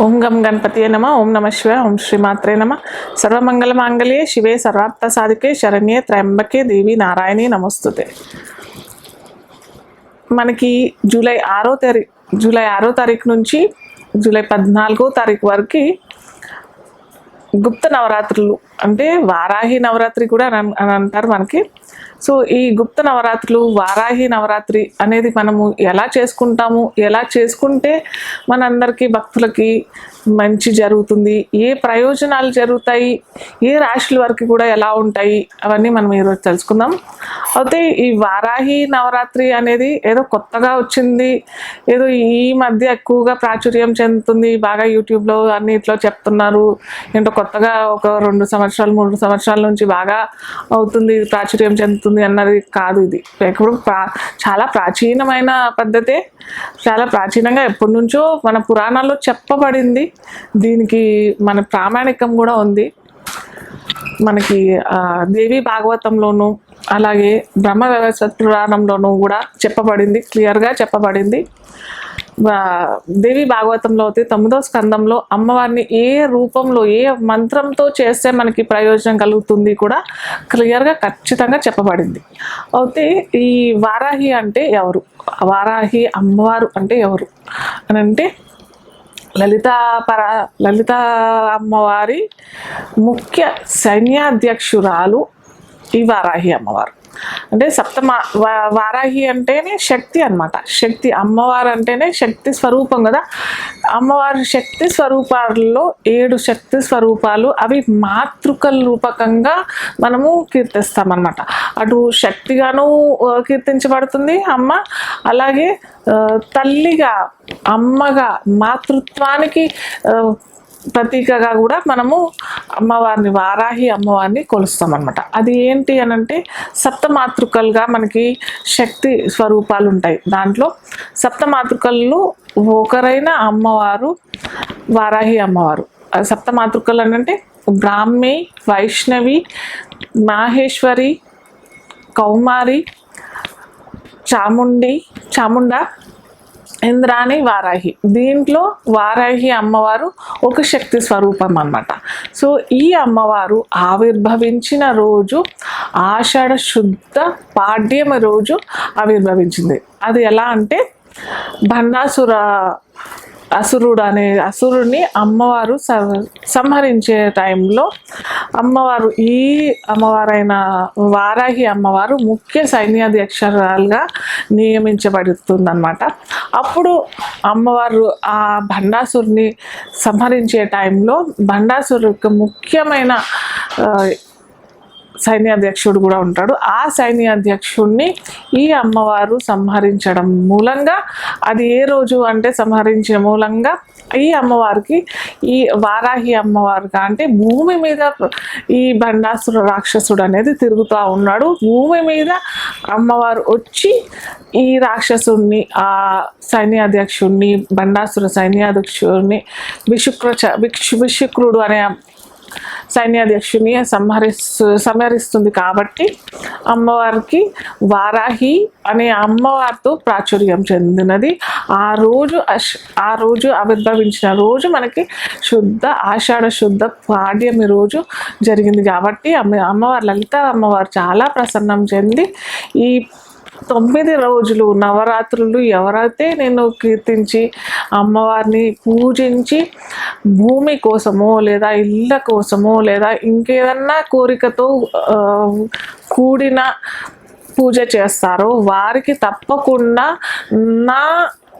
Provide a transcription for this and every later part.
ఓం గం గణపతియే నమ ఓం నమ శివ ఓం శ్రీమాత్రే నమ. సర్వమంగళమాంగళ్యే శివే సర్వార్థ సాధికే శరణ్యే త్రయంబకే దేవి నారాయణి నమస్తుతే. మనకి జూలై ఆరో తారీ జూలై ఆరో తారీఖు నుంచి జూలై పద్నాలుగో తారీఖు వరకు గుప్త నవరాత్రులు అంటే వారాహి నవరాత్రి కూడా అని అని అంటారు మనకి. సో ఈ గుప్త నవరాత్రులు వారాహి నవరాత్రి అనేది మనము ఎలా చేసుకుంటాము ఎలా చేసుకుంటే మనందరికీ భక్తులకి మంచి జరుగుతుంది ఏ ప్రయోజనాలు జరుగుతాయి ఏ రాశుల వరకు కూడా ఎలా ఉంటాయి అవన్నీ మనం ఈరోజు తెలుసుకుందాం. అయితే ఈ వారాహి నవరాత్రి అనేది ఏదో కొత్తగా వచ్చింది ఏదో ఈ మధ్య ఎక్కువగా ప్రాచుర్యం చెందుతుంది బాగా యూట్యూబ్లో అన్నిట్లో చెప్తున్నారు ఏంటో కొత్తగా ఒక రెండు సంవత్సరాలు మూడు సంవత్సరాల నుంచి బాగా అవుతుంది ప్రాచుర్యం చెందుతుంది. అన్నది కాదు ఇది. ఎప్పుడు ప్రా చాలా ప్రాచీనమైన పద్ధతే చాలా ప్రాచీనంగా ఎప్పటి నుంచో మన పురాణాల్లో చెప్పబడింది. దీనికి మన ప్రామాణికం కూడా ఉంది. మనకి దేవి భాగవతంలోను అలాగే బ్రహ్మ వ్యవస్థ పురాణంలోనూ కూడా చెప్పబడింది. క్లియర్గా చెప్పబడింది. దేవి భాగవతంలో అయితే తొమ్మిదో స్కందంలో అమ్మవారిని ఏ రూపంలో ఏ మంత్రంతో చేస్తే మనకి ప్రయోజనం కలుగుతుంది కూడా క్లియర్గా ఖచ్చితంగా చెప్పబడింది. అయితే ఈ వారాహి అంటే ఎవరు? వారాహి అమ్మవారు అంటే ఎవరు? అని అంటే లలిత పర లలిత అమ్మవారి ముఖ్య సైన్యాధ్యక్షురాలు ఈ వారాహి అమ్మవారు. అంటే సప్తమ వారాహి అంటేనే శక్తి అన్నమాట. శక్తి అమ్మవారు అంటేనే శక్తి స్వరూపం కదా. అమ్మవారి శక్తి స్వరూపాలలో ఏడు శక్తి స్వరూపాలు అవి మాతృకల రూపకంగా మనము కీర్తిస్తామన్నమాట. అటు శక్తిగాను కీర్తించబడుతుంది అమ్మ. అలాగే తల్లిగా అమ్మగా మాతృత్వానికి ప్రతీకగా కూడా మనము అమ్మవారిని వారాహి అమ్మవారిని కొలుస్తాం అనమాట అది ఏంటి అని అంటే సప్తమాతృకలుగా మనకి శక్తి స్వరూపాలు ఉంటాయి దాంట్లో సప్తమాతృకలు ఒకరైన అమ్మవారు వారాహి అమ్మవారు. సప్తమాతృకలు అని అంటే బ్రాహ్మి వైష్ణవి మాహేశ్వరి కౌమారి చాముండి చాముండ ఇంద్రాణి వారాహి. దీంట్లో వారాహి అమ్మవారు ఒక శక్తి స్వరూపం అన్నమాట. సో ఈ అమ్మవారు ఆవిర్భవించిన రోజు ఆషాఢ శుద్ధ పాడ్యమ రోజు ఆవిర్భవించింది. అది ఎలా అంటే భండాసుర అసురుడు అనే అసురుడిని అమ్మవారు స- సంహరించే టైంలో అమ్మవారు ఈ అమ్మవారైన వారాహి అమ్మవారు ముఖ్య సైన్యాధ్యక్షురాలుగా నియమించబడుతుందన్నమాట. అప్పుడు అమ్మవారు ఆ భండాసురుని సంహరించే టైంలో భండాసురుకు ముఖ్యమైన సైన్యాధ్యక్షుడు కూడా ఉంటాడు. ఆ సైన్యాధ్యక్షుడిని ఈ అమ్మవారు సంహరించడం మూలంగా అది ఏ రోజు అంటే సంహరించిన మూలంగా ఈ అమ్మవారికి ఈ వారాహి అమ్మవారుగా అంటే భూమి మీద ఈ బండాసుర రాక్షసుడు అనేది తిరుగుతూ ఉన్నాడు. భూమి మీద అమ్మవారు వచ్చి ఈ రాక్షసుడిని ఆ సైన్యాధ్యక్షుడిని బండాసుర సైన్యాధ్యక్షుడిని విశుక్ర విక్షు విశుక్రుడు అనే సైన్యాధ్యక్షుని సంహరిస్తు సంహరిస్తుంది కాబట్టి అమ్మవారికి వారాహి అనే అమ్మవారితో ప్రాచుర్యం చెందినది. ఆ రోజు ఆ రోజు ఆవిర్భవించిన రోజు మనకి శుద్ధ ఆషాఢ శుద్ధ పాడ్యమి రోజు జరిగింది కాబట్టి అమ్మ అమ్మవారు లలిత అమ్మవారు చాలా ప్రసన్నం చెంది ఈ తొమ్మిది రోజులు నవరాత్రులు ఎవరైతే నేను కీర్తించి అమ్మవారిని పూజించి భూమి కోసమో లేదా ఇళ్ళ కోసమో లేదా ఇంకేదన్నా కోరికతో కూడిన పూజ చేస్తారో వారికి తప్పకుండా నా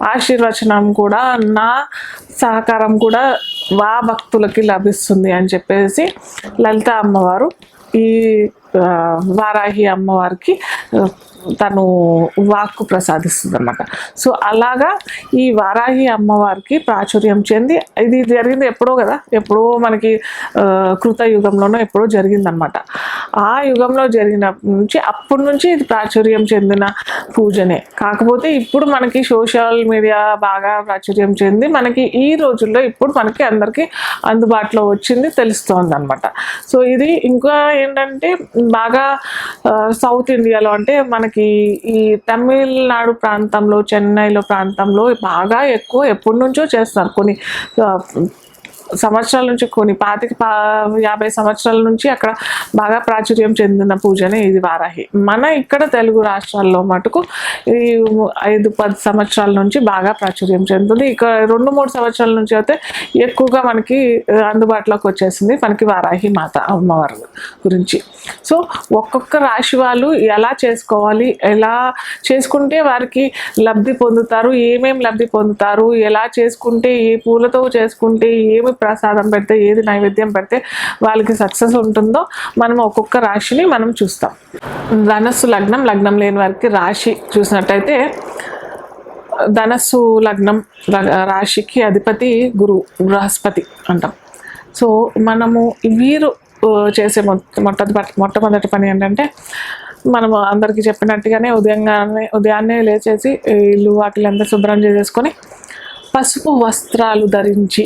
ఆశీర్వచనం కూడా నా సహకారం కూడా వా భక్తులకి లభిస్తుంది అని చెప్పేసి లలిత అమ్మవారు ఈ వారాహి అమ్మవారికి తను వాక్కు ప్రసాదిస్తుంది అనమాట సో అలాగా ఈ వారాహి అమ్మవారికి ప్రాచుర్యం చెంది ఇది జరిగింది ఎప్పుడో కదా ఎప్పుడో మనకి కృత యుగంలోనో ఎప్పుడో జరిగిందనమాట ఆ యుగంలో జరిగిన నుంచి అప్పటి నుంచి ఇది ప్రాచుర్యం చెందిన పూజనే. కాకపోతే ఇప్పుడు మనకి సోషల్ మీడియా బాగా ప్రాచుర్యం చెంది మనకి ఈ రోజుల్లో ఇప్పుడు మనకి అందరికీ అందుబాటులో వచ్చింది తెలుస్తోంది అనమాట సో ఇది ఇంకా ఏంటంటే బాగా సౌత్ ఇండియాలో అంటే మనకి ఈ తమిళనాడు ప్రాంతంలో చెన్నైలో ప్రాంతంలో బాగా ఎక్కువ ఎప్పటి నుంచో చేస్తారు కొన్ని సంవత్సరాల నుంచి కొన్ని పాతిక పా యాభై సంవత్సరాల నుంచి అక్కడ బాగా ప్రాచుర్యం చెందిన పూజనే ఇది వారాహి. మన ఇక్కడ తెలుగు రాష్ట్రాల్లో మటుకు ఈ ఐదు పది సంవత్సరాల నుంచి బాగా ప్రాచుర్యం చెందుతుంది. ఇక రెండు మూడు సంవత్సరాల నుంచి అయితే ఎక్కువగా మనకి అందుబాటులోకి వచ్చేసింది మనకి వారాహి మాత అమ్మవారి గురించి. సో ఒక్కొక్క రాశి వాళ్ళు ఎలా చేసుకోవాలి ఎలా చేసుకుంటే వారికి లబ్ధి పొందుతారు ఏమేమి లబ్ధి పొందుతారు ఎలా చేసుకుంటే ఏ పూలతో చేసుకుంటే ఏమి ప్రసాదం పెడితే ఏది నైవేద్యం పెడితే వాళ్ళకి సక్సెస్ ఉంటుందో మనం ఒక్కొక్క రాశిని మనం చూస్తాం. ధనస్సు లగ్నం లగ్నం లేని వారికి రాశి చూసినట్టయితే ధనస్సు లగ్నం రాశికి అధిపతి గురు బృహస్పతి అంటాం. సో మనము వీరు చేసే మొట్ట మొట్టమొదటి మొట్టమొదటి పని ఏంటంటే మనము అందరికీ చెప్పినట్టుగానే ఉదయంగానే ఉదయాన్నే లేచేసి ఇల్లు వాకిలంతా శుభ్రం చేసేసుకొని పసుపు వస్త్రాలు ధరించి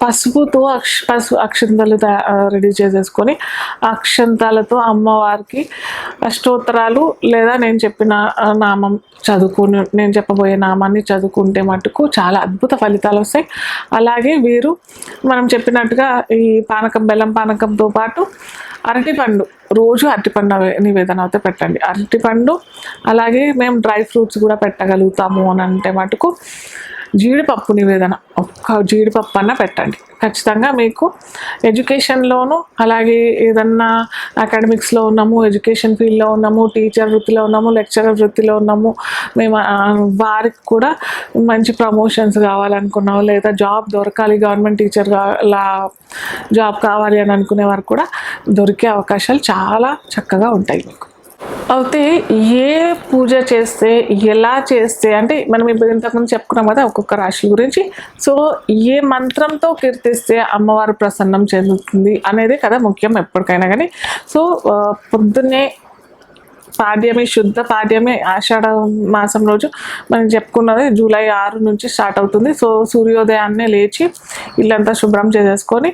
పసుపుతో అక్ష పసుపు అక్షంతలు రెడీ చేసేసుకొని అక్షంతాలతో అమ్మవారికి అష్టోత్తరాలు లేదా నేను చెప్పిన నామం చదువుకుని నేను చెప్పబోయే నామాన్ని చదువుకుంటే మటుకు చాలా అద్భుత ఫలితాలు వస్తాయి. అలాగే వీరు మనం చెప్పినట్టుగా ఈ పానకం బెల్లం పానకంతో పాటు అరటిపండు రోజు అరటిపండు నివేదన అయితే పెట్టండి. అరటిపండు అలాగే మేము డ్రై ఫ్రూట్స్ కూడా పెట్టగలుగుతాము అని అంటే మటుకు జీడిపప్పు నివేదన. ఒక్క జీడిపప్పు అన్న పెట్టండి. ఖచ్చితంగా మీకు ఎడ్యుకేషన్లోను అలాగే ఏదన్నా అకాడమిక్స్లో ఉన్నాము ఎడ్యుకేషన్ ఫీల్డ్లో ఉన్నాము టీచర్ వృత్తిలో ఉన్నాము లెక్చరర్ వృత్తిలో ఉన్నాము మేము వారికి కూడా మంచి ప్రమోషన్స్ కావాలనుకున్నాము లేదా జాబ్ దొరకాలి గవర్నమెంట్ టీచర్ లా జాబ్ కావాలి అని అనుకునే వారు కూడా దొరికే అవకాశాలు చాలా చక్కగా ఉంటాయి మీకు. అయితే ఏ పూజ చేస్తే ఎలా చేస్తే అంటే మనం ఇప్పుడు ఇంతకుముందు చెప్పుకున్నాం కదా ఒక్కొక్క రాశి గురించి. సో ఏ మంత్రంతో కీర్తిస్తే అమ్మవారు ప్రసన్నం చెందుతుంది అనేది కదా ముఖ్యం ఎప్పటికైనా కానీ. సో పొద్దున్నే పాడ్యమి శుద్ధ పాడ్యమి ఆషాఢ మాసం రోజు మనం చెప్పుకున్నది జూలై ఆరు నుంచి స్టార్ట్ అవుతుంది. సో సూర్యోదయాన్నే లేచి ఇల్లంతా శుభ్రం చేసేసుకొని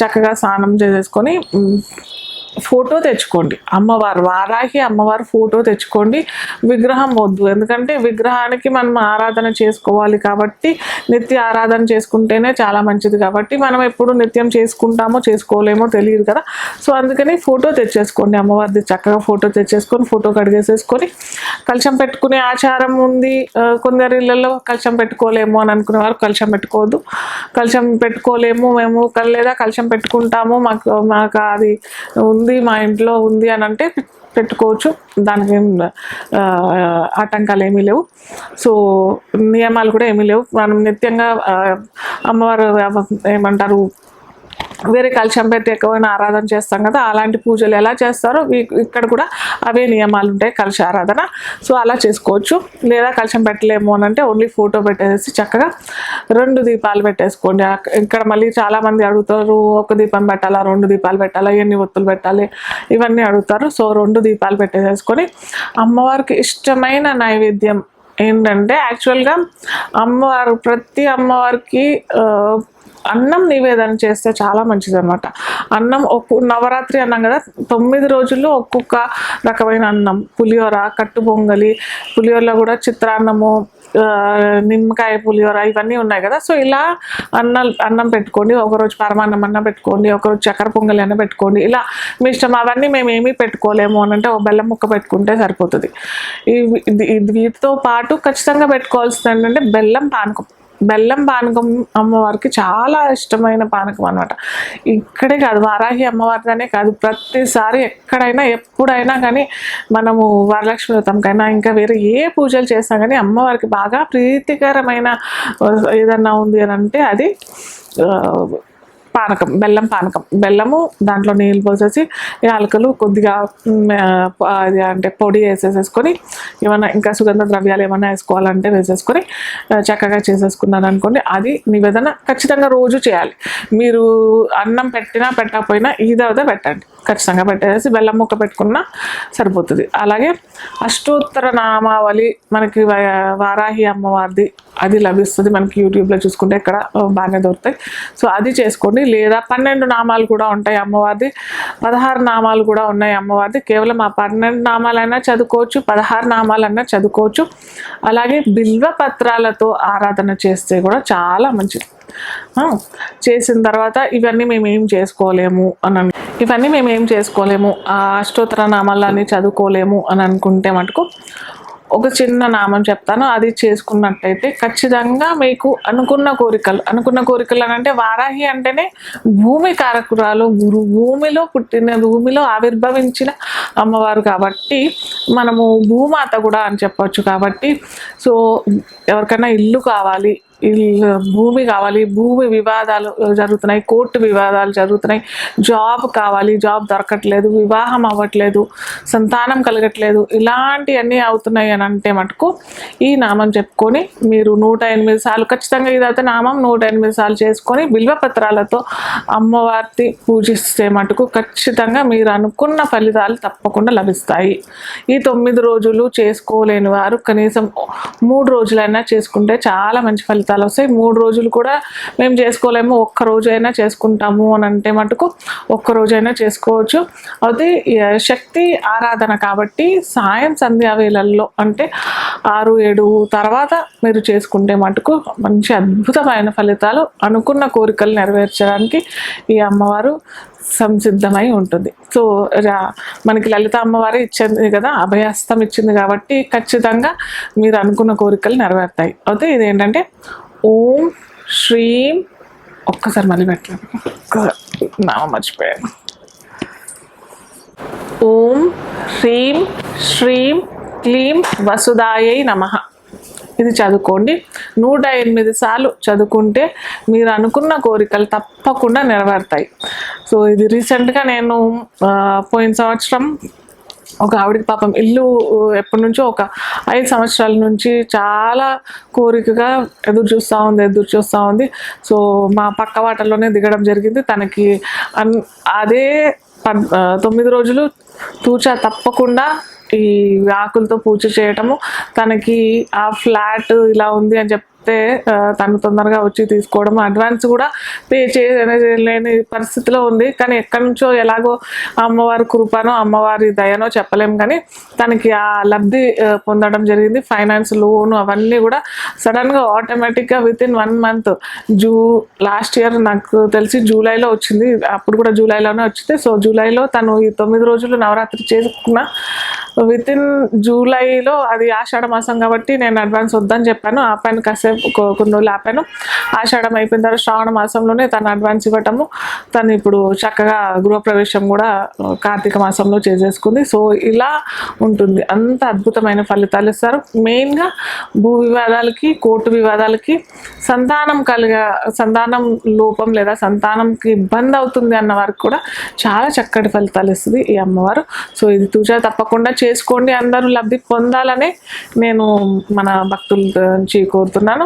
చక్కగా స్నానం చేసేసుకొని ఫోటో తెచ్చుకోండి. అమ్మవారు వారాహి అమ్మవారు ఫోటో తెచ్చుకోండి. విగ్రహం వద్దు. ఎందుకంటే విగ్రహానికి మనం ఆరాధన చేసుకోవాలి కాబట్టి నిత్య ఆరాధన చేసుకుంటేనే చాలా మంచిది కాబట్టి మనం ఎప్పుడు నిత్యం చేసుకుంటామో చేసుకోలేమో తెలియదు కదా. సో అందుకని ఫోటో తెచ్చేసుకోండి. అమ్మవారిది చక్కగా ఫోటో తెచ్చేసుకొని ఫోటో కడిగేసేసుకొని కలశం పెట్టుకునే ఆచారం ఉంది. కొందరి ఇళ్ళల్లో కలశం పెట్టుకోలేము అని అనుకునే వారు కలశం పెట్టుకోవద్దు. కలశం పెట్టుకోలేము మేము. లేదా కలశం పెట్టుకుంటాము. మాకు మాకు అది ఉంది మా ఇంట్లో ఉంది అని అంటే పెట్టుకోవచ్చు. దానికి ఆటంకాలు ఏమీ లేవు. సో నియమాలు కూడా ఏమీ లేవు. మనం నిత్యంగా అమ్మవారు ఏమంటారు వేరే కలశం పెట్టి ఎక్కువైనా ఆరాధన చేస్తాం కదా అలాంటి పూజలు ఎలా చేస్తారో ఇక్కడ కూడా అవే నియమాలు ఉంటాయి కలశ ఆరాధన. సో అలా చేసుకోవచ్చు. లేదా కలశం పెట్టలేము అని అంటే ఓన్లీ ఫోటో పెట్టేసి చక్కగా రెండు దీపాలు పెట్టేసుకోండి. ఇక్కడ మళ్ళీ చాలామంది అడుగుతారు ఒక దీపం పెట్టాలా రెండు దీపాలు పెట్టాలా ఎన్ని ఒత్తులు పెట్టాలి? ఇవన్నీ అడుగుతారు. సో రెండు దీపాలు పెట్టేసేసుకొని అమ్మవారికి ఇష్టమైన నైవేద్యం ఏంటంటే యాక్చువల్గా అమ్మవారు ప్రతి అమ్మవారికి అన్నం నివేదన చేస్తే చాలా మంచిది అనమాట అన్నం ఒక్కొక్క నవరాత్రి అన్నాం కదా తొమ్మిది రోజులు ఒక్కొక్క రకమైన అన్నం. పులిహోర కట్టు పొంగలి పులిహోరలో కూడా చిత్రాన్నము నిమ్మకాయ పులిహోర ఇవన్నీ ఉన్నాయి కదా. సో ఇలా అన్నం అన్నం పెట్టుకోండి ఒకరోజు పరమాన్నం అన్న పెట్టుకోండి ఒకరోజు చక్కెర పొంగలి అన్న పెట్టుకోండి ఇలా మీ ఇష్టం. అవన్నీ మేము ఏమీ పెట్టుకోలేము అని అంటే ఒక బెల్లం ముక్క పెట్టుకుంటే సరిపోతుంది. ఇది- వీటితో పాటు ఖచ్చితంగా పెట్టుకోవాల్సింది ఏంటంటే బెల్లం పానకం. బెల్లం పానకం అమ్మవారికి చాలా ఇష్టమైన పానకం అనమాట ఇక్కడే కాదు వారాహి అమ్మవారిదనే కాదు ప్రతిసారి ఎక్కడైనా ఎప్పుడైనా కానీ మనము వరలక్ష్మి వ్రతంకైనా ఇంకా వేరే ఏ పూజలు చేసినా కానీ అమ్మవారికి బాగా ప్రీతికరమైన ఏదన్నా ఉంది అని అంటే అది పానకం బెల్లం పానకం. బెల్లము దాంట్లో నీళ్ళు పోసేసి యాలకలు కొద్దిగా అది అంటే పొడి వేసేసేసుకొని ఏమైనా ఇంకా సుగంధ ద్రవ్యాలు ఏమైనా వేసుకోవాలంటే వేసేసుకొని చక్కగా చేసేసుకున్నాను అనుకోండి. అది నివేదన ఖచ్చితంగా రోజు చేయాలి. మీరు అన్నం పెట్టినా పెట్టకపోయినా ఈదవదే పెట్టండి. ఖచ్చితంగా పెట్టేసి బెల్లం ముక్క పెట్టుకున్నా సరిపోతుంది. అలాగే అష్టోత్తర నామావళి మనకి వారాహి అమ్మవారిది అది లభిస్తుంది మనకి యూట్యూబ్లో చూసుకుంటే ఇక్కడ బాగానే దొరుకుతాయి. సో అది చేసుకోండి. లేదా పన్నెండు నామాలు కూడా ఉంటాయి అమ్మవారిది. పదహారు నామాలు కూడా ఉన్నాయి అమ్మవారిది. కేవలం ఆ పన్నెండు నామాలైనా చదువుకోవచ్చు. పదహారు నామాలైనా చదువుకోవచ్చు. అలాగే బిల్వ పత్రాలతో ఆరాధన చేస్తే కూడా చాలా మంచిది. చేసిన తర్వాత ఇవన్నీ మేము ఏం చేసుకోలేము అని ఇవన్నీ మేము ఏం చేసుకోలేము. ఆ అష్టోత్తర నామాలన్నీ చదువుకోలేము అని అనుకుంటే మటుకు ఒక చిన్న నామం చెప్తాను. అది చేసుకున్నట్టయితే ఖచ్చితంగా మీకు అనుకున్న కోరికలు అనుకున్న కోరికలు అని అంటే వారాహి అంటేనే భూమి కారకురాలు గురు భూమిలో పుట్టిన భూమిలో ఆవిర్భవించిన అమ్మవారు కాబట్టి మనము భూమాత కూడా అని చెప్పొచ్చు కాబట్టి. సో ఎవరికైనా ఇల్లు కావాలి భూమి కావాలి భూమి వివాదాలు జరుగుతున్నాయి కోర్టు వివాదాలు జరుగుతున్నాయి. జాబ్ కావాలి జాబ్ దొరకట్లేదు వివాహం అవ్వట్లేదు సంతానం కలగట్లేదు ఇలాంటివన్నీ అవుతున్నాయి అని అంటే మటుకు ఈ నామం చెప్పుకొని మీరు నూట ఎనిమిది సార్లు ఖచ్చితంగా ఇదైతే నామం నూట ఎనిమిది సార్లు చేసుకొని బిల్వపత్రాలతో అమ్మవారిని పూజిస్తే మటుకు ఖచ్చితంగా మీరు అనుకున్న ఫలితాలు తప్పకుండా లభిస్తాయి. ఈ తొమ్మిది రోజులు చేసుకోలేని వారు కనీసం మూడు రోజులైనా చేసుకుంటే చాలా మంచి ఫలితాలు వస్తాయి. మూడు రోజులు కూడా మేము చేసుకోలేము. ఒక్క రోజైనా చేసుకుంటాము అని అంటే మటుకు ఒక్క రోజైనా చేసుకోవచ్చు. అది శక్తి ఆరాధన కాబట్టి సాయం సంధ్యా వేళల్లో అంటే ఆరు ఏడు తర్వాత మీరు చేసుకుంటే మటుకు మంచి అద్భుతమైన ఫలితాలు అనుకున్న కోరికలు నెరవేర్చడానికి ఈ అమ్మవారు సంసిద్ధమై ఉంటుంది. సో రా- మనకి లలిత అమ్మవారి ఇచ్చింది కదా అభయహస్తం ఇచ్చింది కాబట్టి ఖచ్చితంగా మీరు అనుకున్న కోరికలు నెరవేరుతాయి. అయితే ఇదేంటంటే ఓం శ్రీం. ఒక్కసారి మళ్ళీ పెట్టలేదు. నామం మర్చిపోయాను. ఓం హ్రీం శ్రీం క్లీం వసుదాయై నమః. ఇది చదువుకోండి. నూట ఎనిమిది సార్లు చదువుకుంటే మీరు అనుకున్న కోరికలు తప్పకుండా నెరవేరుతాయి. సో ఇది రీసెంట్గా నేను పోయిన సంవత్సరం ఒక ఆవిడకి పాపం ఇల్లు ఎప్పటి నుంచో ఒక ఐదు సంవత్సరాల నుంచి చాలా కోరికగా ఎదురు చూస్తూ ఉంది ఎదురు చూస్తూ ఉంది. సో మా పక్క వాటల్లోనే దిగడం జరిగింది. తనకి అన్ అదే పద్ తొమ్మిది రోజులు తూచా తప్పకుండా ఈ ఆకులతో పూజ చేయటము తనకి ఆ ఫ్లాట్ ఇలా ఉంది అని చెప్తే వస్తే తను తొందరగా వచ్చి తీసుకోవడం అడ్వాన్స్ కూడా పే చేయలేని పరిస్థితిలో ఉంది. కానీ ఎక్కడి నుంచో ఎలాగో అమ్మవారి కృపనో అమ్మవారి దయనో చెప్పలేం. కానీ తనకి ఆ లబ్ధి పొందడం జరిగింది. ఫైనాన్స్ లోన్ అవన్నీ కూడా సడన్గా ఆటోమేటిక్గా విత్ ఇన్ వన్ మంత్ జూ లాస్ట్ ఇయర్ నాకు తెలిసి జూలైలో వచ్చింది. అప్పుడు కూడా జూలైలోనే వచ్చింది. సో జూలైలో తను ఈ తొమ్మిది రోజులు నవరాత్రి చేసుకున్న విత్ ఇన్ జూలైలో అది ఆషాఢ మాసం కాబట్టి నేను అడ్వాన్స్ వద్దని చెప్పాను. ఆపాను కాసేపు కొన్ని రోజులు ఆపాను. ఆషాఢం అయిపోయిన తర్వాత శ్రావణ మాసంలోనే తను అడ్వాన్స్ ఇవ్వటము. తను ఇప్పుడు చక్కగా గృహప్రవేశం కూడా కార్తీక మాసంలో చేసేసుకుంది. సో ఇలా ఉంటుంది. అంత అద్భుతమైన ఫలితాలు ఇస్తారు. మెయిన్గా భూ వివాదాలకి కోర్టు వివాదాలకి సంతానం కలిగ సంతానం లోపం లేదా సంతానంకి ఇబ్బంది అవుతుంది అన్న వారికి కూడా చాలా చక్కటి ఫలితాలు ఇస్తుంది ఈ అమ్మవారు. సో ఇది తూచా తప్పకుండా చేసుకోండి. అందరూ లబ్ధి పొందాలని నేను మన భక్తుల నుంచి కోరుతున్నాను.